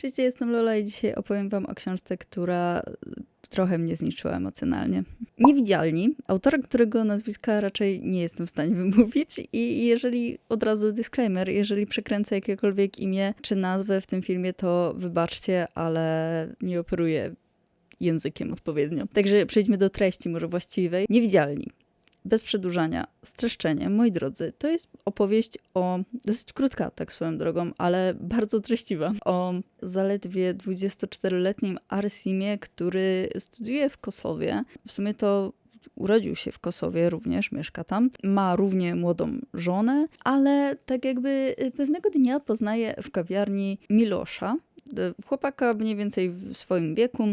Cześć, ja jestem Lola i dzisiaj opowiem wam o książce, która trochę mnie zniszczyła emocjonalnie. Niewidzialni, autora, którego nazwiska raczej nie jestem w stanie wymówić i jeżeli, od razu disclaimer, jeżeli przekręcę jakiekolwiek imię czy nazwę w tym filmie, to wybaczcie, ale nie operuję językiem odpowiednio. Także przejdźmy do treści może właściwej. Niewidzialni bez przedłużania, streszczenie, moi drodzy, to jest opowieść o, dosyć krótka tak swoją drogą, ale bardzo treściwa, o zaledwie 24-letnim Arsimie, który studiuje w Kosowie. W sumie to urodził się w Kosowie również, mieszka tam, ma równie młodą żonę, ale tak jakby pewnego dnia poznaje w kawiarni Milosza, chłopaka mniej więcej w swoim wieku,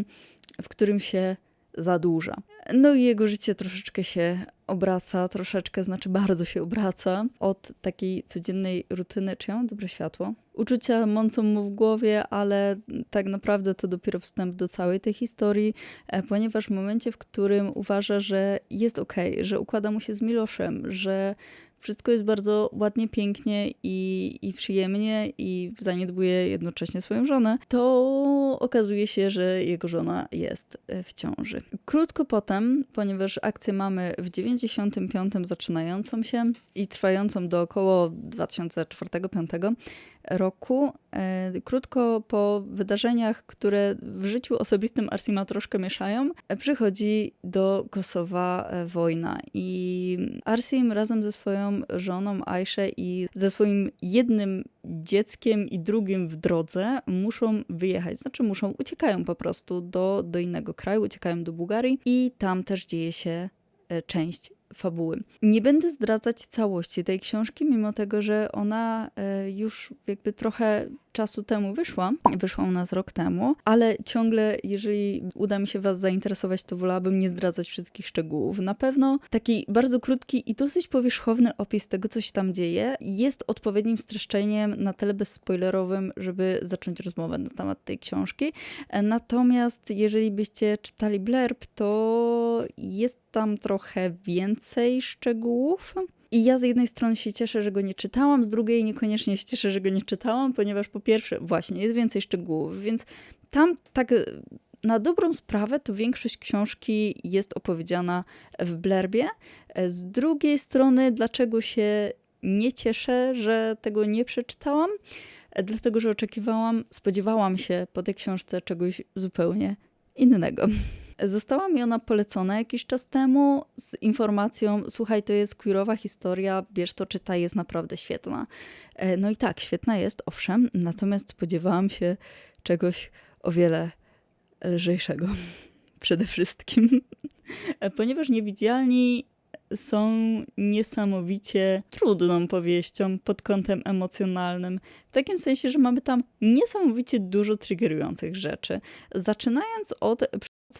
w którym się zadłuża. No i jego życie troszeczkę się obraca, troszeczkę, znaczy bardzo się obraca od takiej codziennej rutyny. Czy ja mam dobre światło? Uczucia mącą mu w głowie, ale tak naprawdę to dopiero wstęp do całej tej historii, e, ponieważ w momencie, w którym uważa, że jest ok, że układa mu się z Miloszem, że wszystko jest bardzo ładnie, pięknie i, i przyjemnie i zaniedbuje jednocześnie swoją żonę, to okazuje się, że jego żona jest w ciąży. Krótko potem, ponieważ akcję mamy w 95 zaczynającą się i trwającą do około 2004-2005 roku, e, krótko po wydarzeniach, które w życiu osobistym Arsima troszkę mieszają, e, przychodzi do Kosowa wojna i Arsim razem ze swoją żoną Aisze i ze swoim jednym dzieckiem i drugim w drodze muszą wyjechać. Znaczy muszą, uciekają po prostu do, do innego kraju, uciekają do Bułgarii i tam też dzieje się e, część fabuły. Nie będę zdradzać całości tej książki, mimo tego, że ona e, już jakby trochę czasu temu wyszła. Wyszła u nas rok temu, ale ciągle, jeżeli uda mi się Was zainteresować, to wolałabym nie zdradzać wszystkich szczegółów. Na pewno taki bardzo krótki i dosyć powierzchowny opis tego, co się tam dzieje, jest odpowiednim streszczeniem na tyle bezspoilerowym, żeby zacząć rozmowę na temat tej książki. Natomiast jeżeli byście czytali blurb, to jest tam trochę więcej szczegółów. I ja z jednej strony się cieszę, że go nie czytałam, z drugiej niekoniecznie się cieszę, że go nie czytałam, ponieważ po pierwsze, właśnie, jest więcej szczegółów, więc tam tak na dobrą sprawę to większość książki jest opowiedziana w blerbie. Z drugiej strony, dlaczego się nie cieszę, że tego nie przeczytałam? Dlatego, że oczekiwałam, spodziewałam się po tej książce czegoś zupełnie innego. Została mi ona polecona jakiś czas temu z informacją: Słuchaj, to jest queerowa historia, bierz to, czytaj, jest naprawdę świetna. E, no i tak, świetna jest, owszem, natomiast spodziewałam się czegoś o wiele lżejszego. Przede wszystkim. Ponieważ niewidzialni są niesamowicie trudną powieścią pod kątem emocjonalnym. W takim sensie, że mamy tam niesamowicie dużo triggerujących rzeczy. Zaczynając od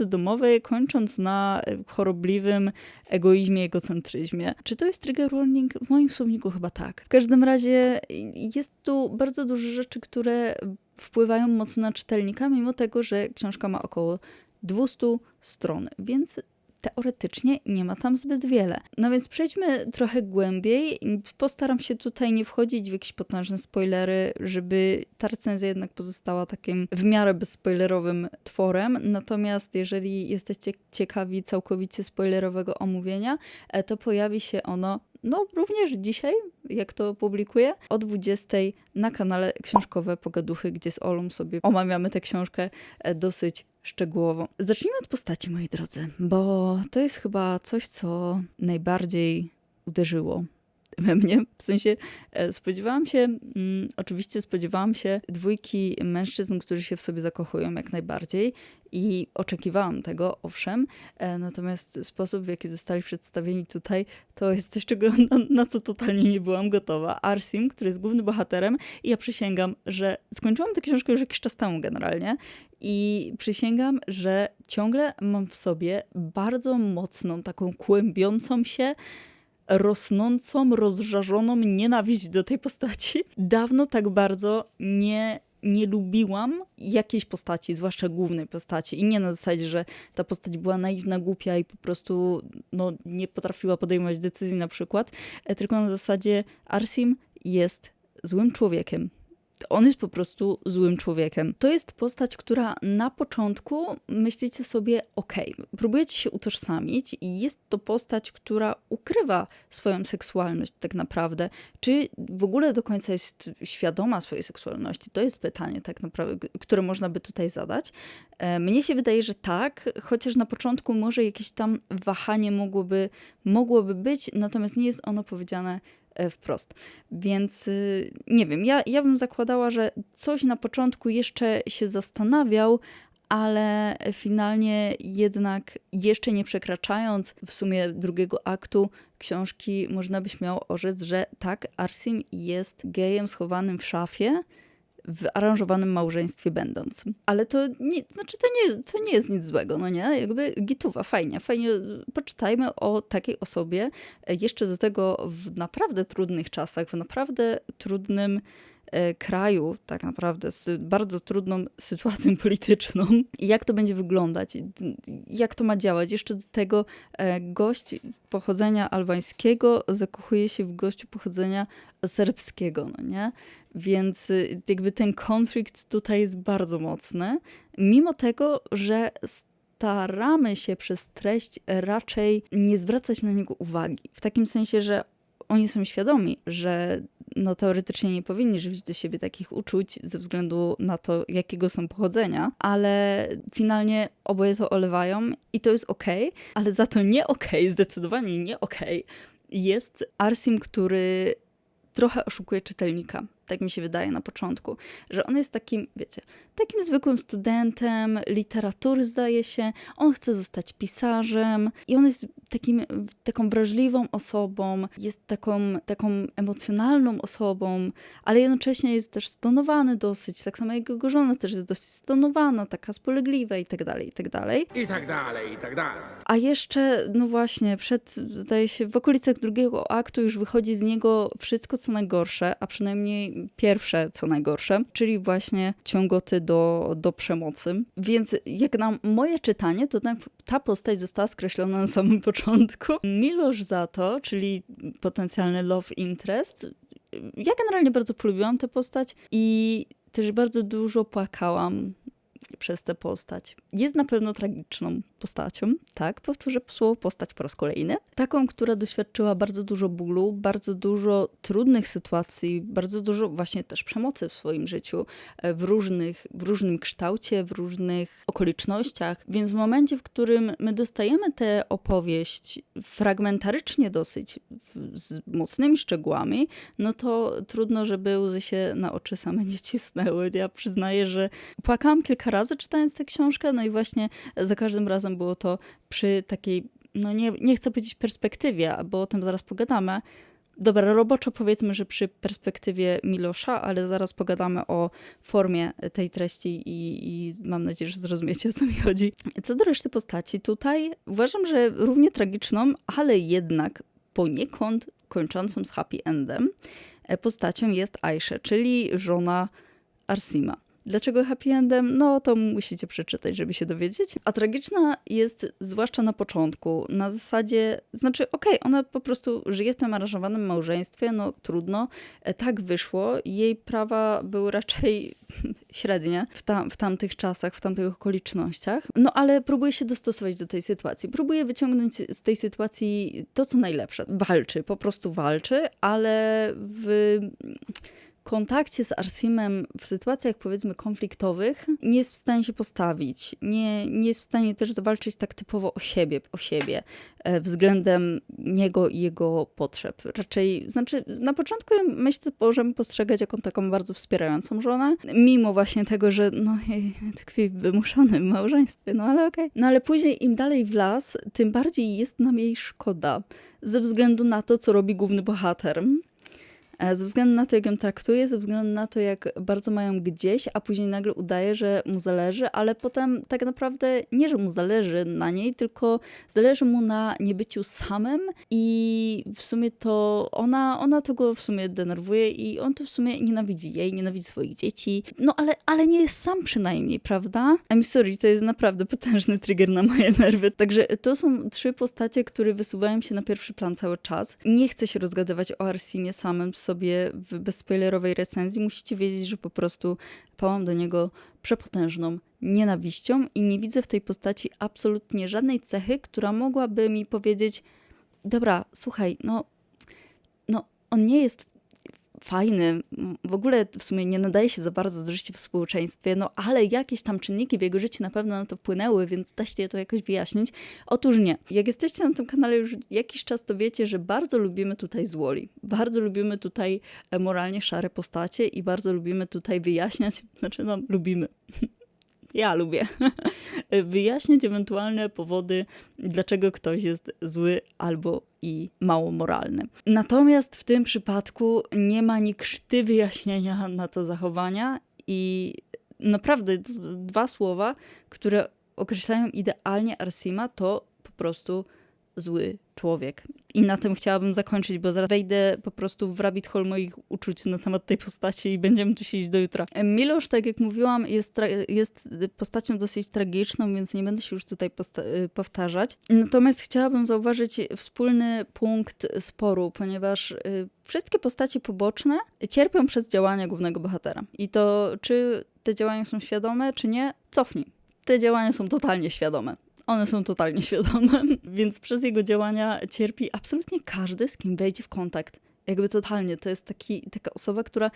domowej, kończąc na e, chorobliwym egoizmie, egocentryzmie. Czy to jest trigger warning? W moim słowniku chyba tak. W każdym razie jest tu bardzo dużo rzeczy, które wpływają mocno na czytelnika, mimo tego, że książka ma około 200 stron, więc teoretycznie nie ma tam zbyt wiele. No więc przejdźmy trochę głębiej. Postaram się tutaj nie wchodzić w jakieś potężne spoilery, żeby ta recenzja jednak pozostała takim w miarę bezspoilerowym tworem. Natomiast jeżeli jesteście ciekawi całkowicie spoilerowego omówienia, e, to pojawi się ono no również dzisiaj, jak to publikuję, o 20 na kanale Książkowe Pogaduchy, gdzie z Olą sobie omawiamy tę książkę e, dosyć szczegółowo. Zacznijmy od postaci, moi drodzy, bo to jest chyba coś, co najbardziej uderzyło we mnie. W sensie e, spodziewałam się, mm, oczywiście spodziewałam się dwójki mężczyzn, którzy się w sobie zakochują jak najbardziej i oczekiwałam tego, owszem, e, natomiast sposób, w jaki zostali przedstawieni tutaj, to jest coś, czego, na, na, co totalnie nie byłam gotowa. Arsim, który jest głównym bohaterem i ja przysięgam, że skończyłam tę książkę już jakiś czas temu generalnie i przysięgam, że ciągle mam w sobie bardzo mocną, taką kłębiącą się rosnącą, rozżarzoną nienawiść do tej postaci. Dawno tak bardzo nie nie lubiłam jakiejś postaci, zwłaszcza głównej postaci. I nie na zasadzie, że ta postać była naiwna, głupia i po prostu no, nie potrafiła podejmować decyzji na przykład, e, tylko na zasadzie Arsim jest złym człowiekiem. On jest po prostu złym człowiekiem. To jest postać, która na początku myślicie sobie, ok, próbujecie się utożsamić i jest to postać, która ukrywa swoją seksualność tak naprawdę. Czy w ogóle do końca jest świadoma swojej seksualności? To jest pytanie tak naprawdę, które można by tutaj zadać. E, mnie się wydaje, że tak, chociaż na początku może jakieś tam wahanie mogłoby, mogłoby być, natomiast nie jest ono powiedziane wprost. Więc y, nie wiem, ja, ja bym zakładała, że coś na początku jeszcze się zastanawiał, ale finalnie jednak jeszcze nie przekraczając w sumie drugiego aktu książki, można by śmiało orzec, że tak, Arsim jest gejem schowanym w szafie, w aranżowanym małżeństwie będąc. Ale to nie, znaczy to nie, to nie jest nic złego, no nie? Jakby gituwa, fajnie, fajnie. Poczytajmy o takiej osobie, e, jeszcze do tego w naprawdę trudnych czasach, w naprawdę trudnym kraju, tak naprawdę, z bardzo trudną sytuacją polityczną. Jak to będzie wyglądać? Jak to ma działać? Jeszcze do tego e, gość pochodzenia albańskiego zakochuje się w gościu pochodzenia serbskiego, no nie? Więc y, jakby ten konflikt tutaj jest bardzo mocny, mimo tego, że staramy się przez treść raczej nie zwracać na niego uwagi. W takim sensie, że oni są świadomi, że no teoretycznie nie powinni żywić do siebie takich uczuć ze względu na to, jakiego są pochodzenia, ale finalnie oboje to olewają i to jest ok, ale za to nie ok, zdecydowanie nie ok, jest Arsim, który trochę oszukuje czytelnika tak mi się wydaje na początku, że on jest takim, wiecie, takim zwykłym studentem literatury, zdaje się. On chce zostać pisarzem i on jest takim, taką wrażliwą osobą, jest taką, taką emocjonalną osobą, ale jednocześnie jest też stonowany dosyć, tak samo jak jego żona też jest dosyć stonowana, taka spolegliwa i tak dalej, i tak dalej. I tak dalej, i tak dalej. A jeszcze, no właśnie, przed, zdaje się, w okolicach drugiego aktu już wychodzi z niego wszystko, co najgorsze, a przynajmniej pierwsze, co najgorsze, czyli właśnie ciągoty do, do przemocy. Więc jak na moje czytanie, to tak ta postać została skreślona na samym początku. Milosz za to, czyli potencjalny love interest, ja generalnie bardzo polubiłam tę postać i też bardzo dużo płakałam przez tę postać. Jest na pewno tragiczną postacią, tak, powtórzę słowo postać po raz kolejny. Taką, która doświadczyła bardzo dużo bólu, bardzo dużo trudnych sytuacji, bardzo dużo właśnie też przemocy w swoim życiu, e, w, różnych, w różnym kształcie, w różnych okolicznościach. Więc w momencie, w którym my dostajemy tę opowieść fragmentarycznie dosyć, z mocnymi szczegółami, no to trudno, żeby łzy się na oczy same nie cisnęły. Ja przyznaję, że płakałam kilka razy czytając tę książkę, no i właśnie za każdym razem było to przy takiej, no nie, nie chcę powiedzieć perspektywie, bo o tym zaraz pogadamy. Dobra, roboczo powiedzmy, że przy perspektywie Milosza, ale zaraz pogadamy o formie tej treści i, i mam nadzieję, że zrozumiecie o co mi chodzi. Co do reszty postaci, tutaj uważam, że równie tragiczną, ale jednak poniekąd kończącą z happy endem postacią jest Aisha, czyli żona Arsima. Dlaczego happy endem? No to musicie przeczytać, żeby się dowiedzieć. A tragiczna jest zwłaszcza na początku, na zasadzie, znaczy okej, okay, ona po prostu żyje w tym aranżowanym małżeństwie, no trudno, e, tak wyszło. Jej prawa były raczej średnie w, tam, w tamtych czasach, w tamtych okolicznościach, no ale próbuje się dostosować do tej sytuacji. Próbuje wyciągnąć z tej sytuacji to, co najlepsze. Walczy, po prostu walczy, ale w kontakcie z Arsimem w sytuacjach powiedzmy konfliktowych nie jest w stanie się postawić, nie, nie jest w stanie też zawalczyć tak typowo o siebie, o siebie e, względem niego i jego potrzeb. Raczej, znaczy na początku myślę, że możemy postrzegać jako taką bardzo wspierającą żonę, mimo właśnie tego, że no tkwi w wymuszonym małżeństwie, no ale okej. Okay. No ale później im dalej w las, tym bardziej jest nam jej szkoda ze względu na to, co robi główny bohater. E, ze względu na to, jak ją traktuje, ze względu na to, jak bardzo mają gdzieś, a później nagle udaje, że mu zależy, ale potem tak naprawdę nie, że mu zależy na niej, tylko zależy mu na niebyciu samym i w sumie to ona, ona to go w sumie denerwuje i on to w sumie nienawidzi jej, nienawidzi swoich dzieci. No ale, ale nie jest sam przynajmniej, prawda? I'm sorry, to jest naprawdę potężny trigger na moje nerwy. Także to są trzy postacie, które wysuwają się na pierwszy plan cały czas. Nie chcę się rozgadywać o Arsimie samym, sobie w bezspoilerowej recenzji, musicie wiedzieć, że po prostu pałam do niego przepotężną nienawiścią i nie widzę w tej postaci absolutnie żadnej cechy, która mogłaby mi powiedzieć: Dobra, słuchaj, no, no on nie jest fajny, w ogóle w sumie nie nadaje się za bardzo do życia w społeczeństwie, no ale jakieś tam czynniki w jego życiu na pewno na to wpłynęły, więc da się to jakoś wyjaśnić. Otóż nie. Jak jesteście na tym kanale już jakiś czas, to wiecie, że bardzo lubimy tutaj złoli. Bardzo lubimy tutaj e, moralnie szare postacie i bardzo lubimy tutaj wyjaśniać, znaczy no lubimy. ja lubię, wyjaśniać ewentualne powody, dlaczego ktoś jest zły albo i mało moralny. Natomiast w tym przypadku nie ma ni krzty wyjaśnienia na to zachowania i naprawdę dwa słowa, które określają idealnie Arsima, to po prostu zły człowiek. I na tym chciałabym zakończyć, bo zaraz wejdę po prostu w rabbit hole moich uczuć na temat tej postaci i będziemy tu siedzieć do jutra. Milosz, tak jak mówiłam, jest, jest postacią dosyć tragiczną, więc nie będę się już tutaj y, powtarzać. Natomiast chciałabym zauważyć wspólny punkt sporu, ponieważ y, wszystkie postacie poboczne cierpią przez działania głównego bohatera. I to, czy te działania są świadome, czy nie, cofnij. Te działania są totalnie świadome. One są totalnie świadome, więc przez jego działania cierpi absolutnie każdy, z kim wejdzie w kontakt. Jakby totalnie. To jest taki, taka osoba, która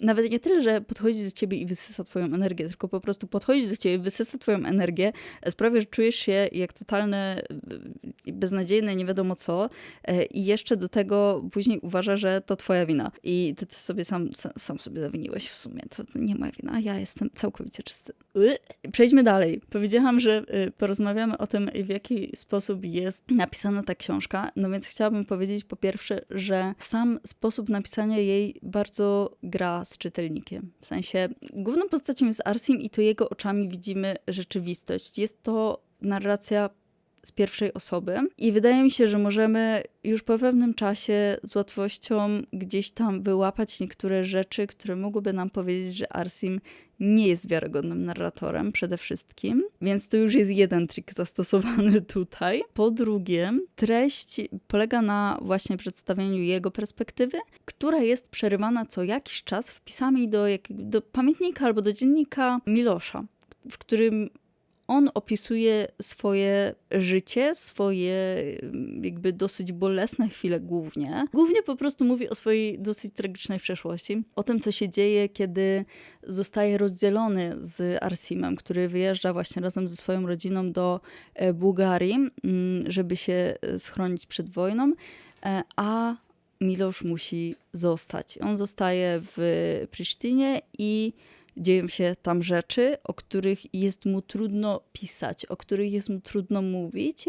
nawet nie tyle, że podchodzi do ciebie i wysysa twoją energię, tylko po prostu podchodzi do ciebie, wysysa twoją energię, sprawia, że czujesz się jak totalne, beznadziejne, nie wiadomo co e, i jeszcze do tego później uważa, że to twoja wina. I ty, ty sobie sam, sam, sam sobie zawiniłeś w sumie. To nie moja wina, ja jestem całkowicie czysty. Przejdźmy dalej. Powiedziałam, że porozmawiamy o tym, w jaki sposób jest napisana ta książka. No więc chciałabym powiedzieć po pierwsze, że sam sposób napisania jej bardzo gra z czytelnikiem. W sensie główną postacią jest Arsim i to jego oczami widzimy rzeczywistość. Jest to narracja z pierwszej osoby i wydaje mi się, że możemy już po pewnym czasie z łatwością gdzieś tam wyłapać niektóre rzeczy, które mogłyby nam powiedzieć, że Arsim nie jest wiarygodnym narratorem przede wszystkim, więc to już jest jeden trik zastosowany tutaj. Po drugie, treść polega na właśnie przedstawieniu jego perspektywy, która jest przerywana co jakiś czas wpisami do, jak, do pamiętnika albo do dziennika Milosza, w którym on opisuje swoje życie, swoje mm, jakby dosyć bolesne chwile głównie. Głównie po prostu mówi o swojej dosyć tragicznej przeszłości, o tym, co się dzieje, kiedy zostaje rozdzielony z Arsimem, który wyjeżdża właśnie razem ze swoją rodziną do e, Bułgarii, mm, żeby się e, schronić przed wojną, e, a Milosz musi zostać. On zostaje w Prisztinie i dzieją się tam rzeczy, o których jest mu trudno pisać, o których jest mu trudno mówić.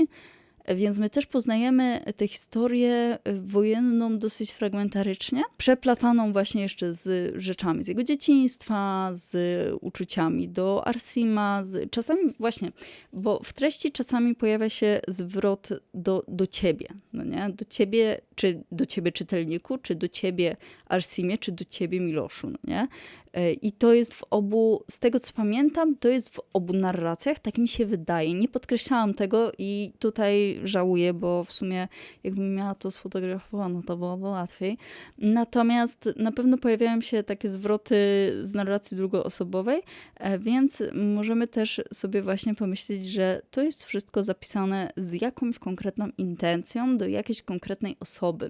Więc my też poznajemy tę historię wojenną dosyć fragmentarycznie, przeplataną właśnie jeszcze z rzeczami z jego dzieciństwa, z uczuciami do Arsima, z, czasami właśnie, bo w treści czasami pojawia się zwrot do, do ciebie, no nie? Do ciebie, czy do ciebie czytelniku, czy do ciebie Arsimie, czy do ciebie Miloszu, no nie? E, I to jest w obu, z tego co pamiętam, to jest w obu narracjach, tak mi się wydaje. Nie podkreślałam tego i tutaj żałuję, bo w sumie jakbym miała to sfotografowane, to byłoby łatwiej. Natomiast na pewno pojawiają się takie zwroty z narracji drugoosobowej, e, więc możemy też sobie właśnie pomyśleć, że to jest wszystko zapisane z jakąś konkretną intencją do jakiejś konkretnej osoby.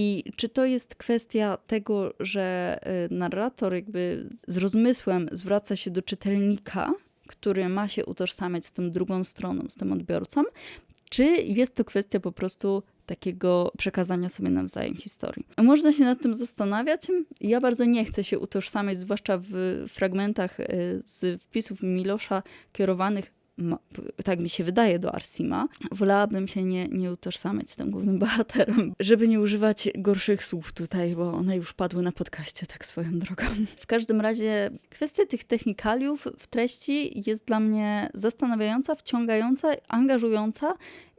I czy to jest kwestia tego, że y, narrator jakby z rozmysłem zwraca się do czytelnika, który ma się utożsamiać z tą drugą stroną, z tym odbiorcą, czy jest to kwestia po prostu takiego przekazania sobie nawzajem historii. Można się nad tym zastanawiać. Ja bardzo nie chcę się utożsamiać, zwłaszcza w fragmentach y, z wpisów Milosza kierowanych tak mi się wydaje, do Arsima. Wolałabym się nie, nie utożsamiać z tym głównym bohaterem, żeby nie używać gorszych słów tutaj, bo one już padły na podcaście, tak swoją drogą. W każdym razie kwestia tych technikaliów w treści jest dla mnie zastanawiająca, wciągająca, angażująca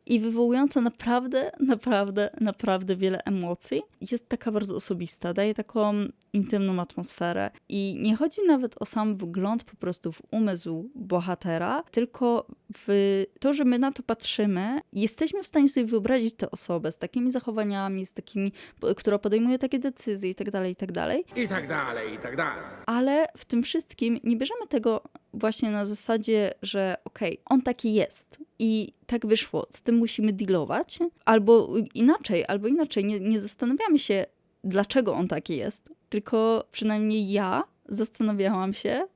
i wywołująca naprawdę, naprawdę, naprawdę wiele emocji. Jest taka bardzo osobista, daje taką intymną atmosferę. I nie chodzi nawet o sam wygląd, po prostu w umysł bohatera, tylko w to, że my na to patrzymy, jesteśmy w stanie sobie wyobrazić tę osobę z takimi zachowaniami, z takimi, która podejmuje takie decyzje i tak dalej, i tak dalej. I tak dalej, i tak dalej. Ale w tym wszystkim nie bierzemy tego właśnie na zasadzie, że okej, okay, on taki jest i tak wyszło, z tym musimy dealować, albo inaczej, albo inaczej, nie, nie zastanawiamy się, dlaczego on taki jest, tylko przynajmniej ja zastanawiałam się,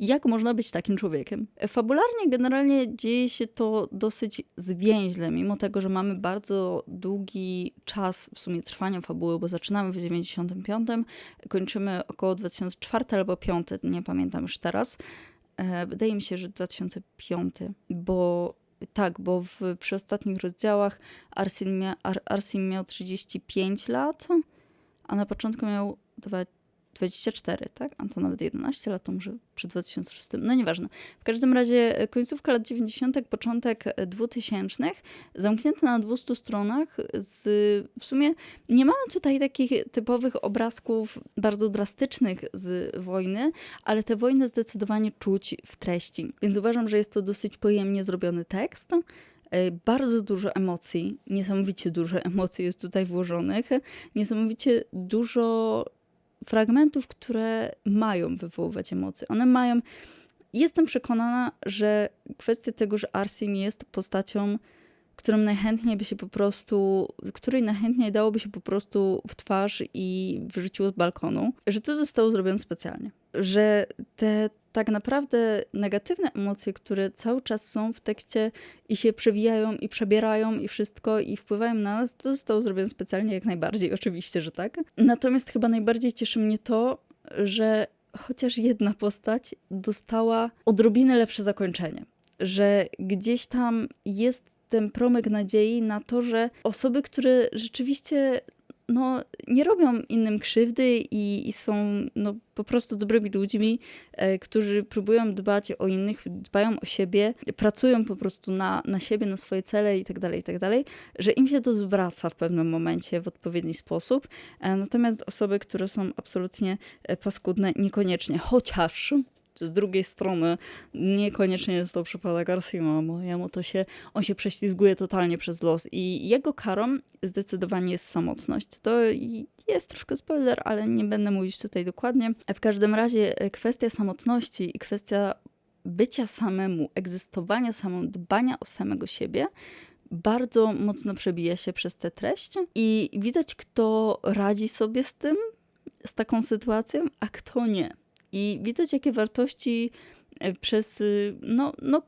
jak można być takim człowiekiem. Fabularnie generalnie dzieje się to dosyć zwięźle, mimo tego, że mamy bardzo długi czas w sumie trwania fabuły, bo zaczynamy w 95, kończymy około 2004 albo 5, nie pamiętam już teraz. E, wydaje mi się, że 2005, bo tak, bo w, przy ostatnich rozdziałach Arsin, mia, Ar, Arsin miał 35 lat, a na początku miał 24, tak? A to nawet 11 lat, to może przy 2006. No nieważne. W każdym razie e, końcówka lat 90., początek 2000, e, zamknięte na 200 stronach. Z, w sumie nie mamy tutaj takich typowych obrazków bardzo drastycznych z wojny, ale te wojny zdecydowanie czuć w treści. Więc uważam, że jest to dosyć pojemnie zrobiony tekst. E, bardzo dużo emocji, niesamowicie dużo emocji jest tutaj włożonych, niesamowicie dużo fragmentów, które mają wywoływać emocje. One mają. Jestem przekonana, że kwestia tego, że Arsim jest postacią, którą najchętniej by się po prostu, której najchętniej dałoby się po prostu w twarz i wyrzuciło z balkonu, że to zostało zrobione specjalnie. Że te tak naprawdę negatywne emocje, które cały czas są w tekście i się przewijają i przebierają i wszystko i wpływają na nas, to zostało zrobione specjalnie jak najbardziej, oczywiście, że tak. Natomiast chyba najbardziej cieszy mnie to, że chociaż jedna postać dostała odrobinę lepsze zakończenie. Że gdzieś tam jest ten promyk nadziei na to, że osoby, które rzeczywiście no, nie robią innym krzywdy i, i są no, po prostu dobrymi ludźmi, e, którzy próbują dbać o innych, dbają o siebie, pracują po prostu na, na siebie, na swoje cele i tak dalej, i tak że im się to zwraca w pewnym momencie w odpowiedni sposób. E, natomiast osoby, które są absolutnie e, paskudne, niekoniecznie, chociaż z drugiej strony niekoniecznie jest to przypadek Arsima, bo jemu to się, on się prześlizguje totalnie przez los i jego karą zdecydowanie jest samotność. To jest troszkę spoiler, ale nie będę mówić tutaj dokładnie. W każdym razie e, kwestia samotności i kwestia bycia samemu, egzystowania samemu, dbania o samego siebie bardzo mocno przebija się przez tę treść i widać, kto radzi sobie z tym, z taką sytuacją, a kto nie. I widać, jakie wartości e, przez, y, no, no,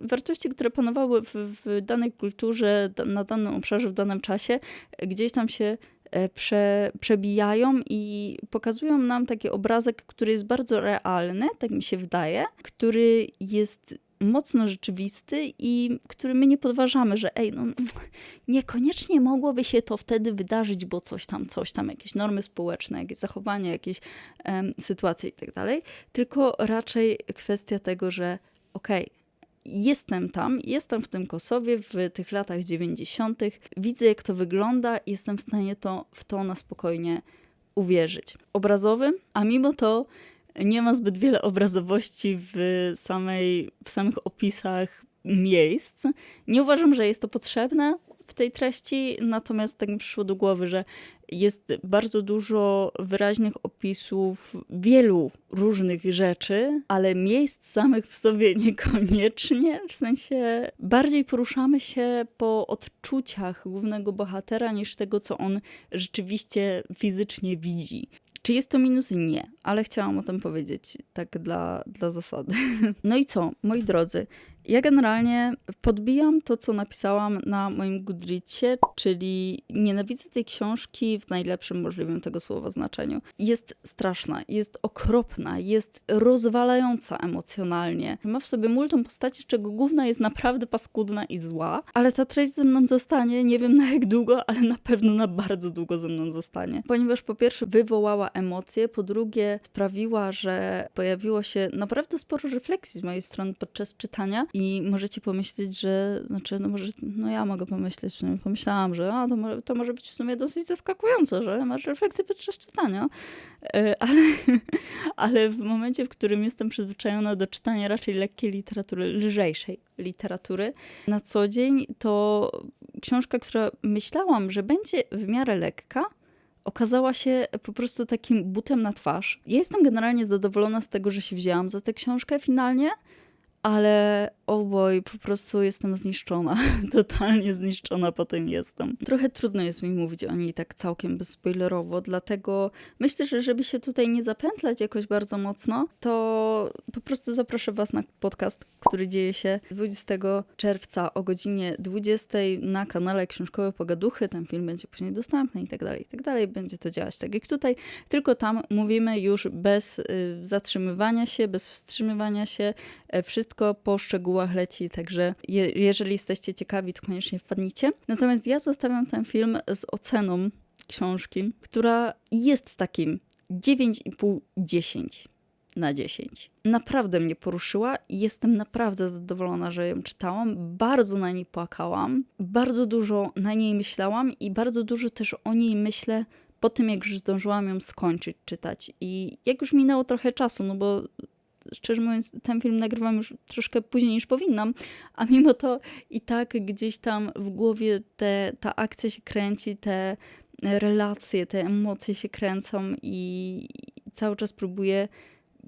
wartości, które panowały w, w danej kulturze, na danym obszarze, w danym czasie, gdzieś tam się e, prze, przebijają i pokazują nam taki obrazek, który jest bardzo realny, tak mi się wydaje, który jest mocno rzeczywisty i który my nie podważamy, że ej, no niekoniecznie mogłoby się to wtedy wydarzyć, bo coś tam, coś tam, jakieś normy społeczne, jakieś zachowania, jakieś um, sytuacje i tak dalej, tylko raczej kwestia tego, że okej, okay, jestem tam, jestem w tym Kosowie w tych latach 90., widzę jak to wygląda jestem w stanie to, w to na spokojnie uwierzyć. Obrazowy, a mimo to nie ma zbyt wiele obrazowości w, samej, w samych opisach miejsc. Nie uważam, że jest to potrzebne w tej treści, natomiast tak mi przyszło do głowy, że jest bardzo dużo wyraźnych opisów wielu różnych rzeczy, ale miejsc samych w sobie niekoniecznie. W sensie bardziej poruszamy się po odczuciach głównego bohatera niż tego, co on rzeczywiście fizycznie widzi. Czy jest to minus? Nie, ale chciałam o tym powiedzieć tak dla, dla zasady. No i co, moi drodzy, ja generalnie podbijam to, co napisałam na moim Goodreadsie, czyli nienawidzę tej książki w najlepszym możliwym tego słowa znaczeniu. Jest straszna, jest okropna, jest rozwalająca emocjonalnie. Ma w sobie multum postaci, czego główna jest naprawdę paskudna i zła, ale ta treść ze mną zostanie, nie wiem na jak długo, ale na pewno na bardzo długo ze mną zostanie. Ponieważ po pierwsze wywołała emocje, po drugie sprawiła, że pojawiło się naprawdę sporo refleksji z mojej strony podczas czytania, i możecie pomyśleć, że, znaczy, no może, no ja mogę pomyśleć, pomyślałam, że a, to, może, to może być w sumie dosyć zaskakujące, że masz refleksję podczas czytania, E, ale, ale w momencie, w którym jestem przyzwyczajona do czytania raczej lekkiej literatury, lżejszej literatury na co dzień, to książka, która myślałam, że będzie w miarę lekka, okazała się po prostu takim butem na twarz. Ja jestem generalnie zadowolona z tego, że się wzięłam za tę książkę finalnie, ale oboj po prostu jestem zniszczona. Totalnie zniszczona potem jestem. Trochę trudno jest mi mówić o niej tak całkiem bezspoilerowo, dlatego myślę, że żeby się tutaj nie zapętlać jakoś bardzo mocno, to po prostu zaproszę Was na podcast, który dzieje się 20 czerwca o godzinie 20 na kanale Książkowe Pogaduchy. Ten film będzie później dostępny i tak dalej, i tak dalej. Będzie to działać tak jak tutaj, tylko tam mówimy już bez y, zatrzymywania się, bez wstrzymywania się, e, wszystko po szczegółach leci, także je, jeżeli jesteście ciekawi, to koniecznie wpadnijcie. Natomiast ja zostawiam ten film z oceną książki, która jest takim 9,5-10 na 10. Naprawdę mnie poruszyła i jestem naprawdę zadowolona, że ją czytałam. Bardzo na niej płakałam, bardzo dużo na niej myślałam i bardzo dużo też o niej myślę po tym, jak już zdążyłam ją skończyć czytać. I jak już minęło trochę czasu, no bo szczerze mówiąc, ten film nagrywam już troszkę później niż powinnam, a mimo to i tak gdzieś tam w głowie te, ta akcja się kręci, te relacje, te emocje się kręcą i cały czas próbuję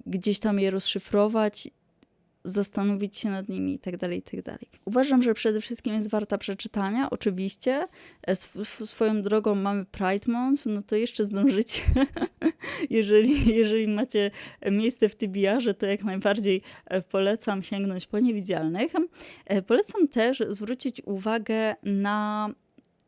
gdzieś tam je rozszyfrować, zastanowić się nad nimi i tak dalej, i tak. Uważam, że przede wszystkim jest warta przeczytania, oczywiście. E, sw swoją drogą mamy Pride Month, no to jeszcze zdążycie. jeżeli, jeżeli macie miejsce w TBR-ze, to jak najbardziej e, polecam sięgnąć po niewidzialnych. E, polecam też zwrócić uwagę na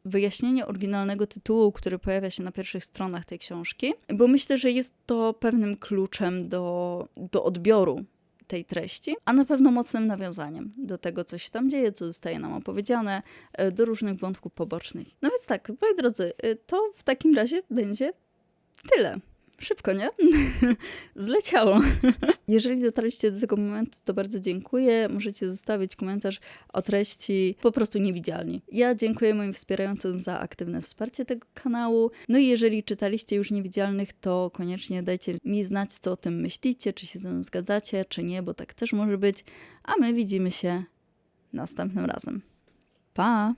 wyjaśnienie oryginalnego tytułu, który pojawia się na pierwszych stronach tej książki, bo myślę, że jest to pewnym kluczem do, do odbioru tej treści, a na pewno mocnym nawiązaniem do tego, co się tam dzieje, co zostaje nam opowiedziane, e, do różnych wątków pobocznych. No więc tak, moi drodzy, e, to w takim razie będzie tyle. Szybko, nie? Zleciało. Jeżeli dotarliście do tego momentu, to bardzo dziękuję. Możecie zostawić komentarz o treści po prostu niewidzialni. Ja dziękuję moim wspierającym za aktywne wsparcie tego kanału. No i jeżeli czytaliście już niewidzialnych, to koniecznie dajcie mi znać, co o tym myślicie, czy się ze mną zgadzacie, czy nie, bo tak też może być. A my widzimy się następnym razem. Pa!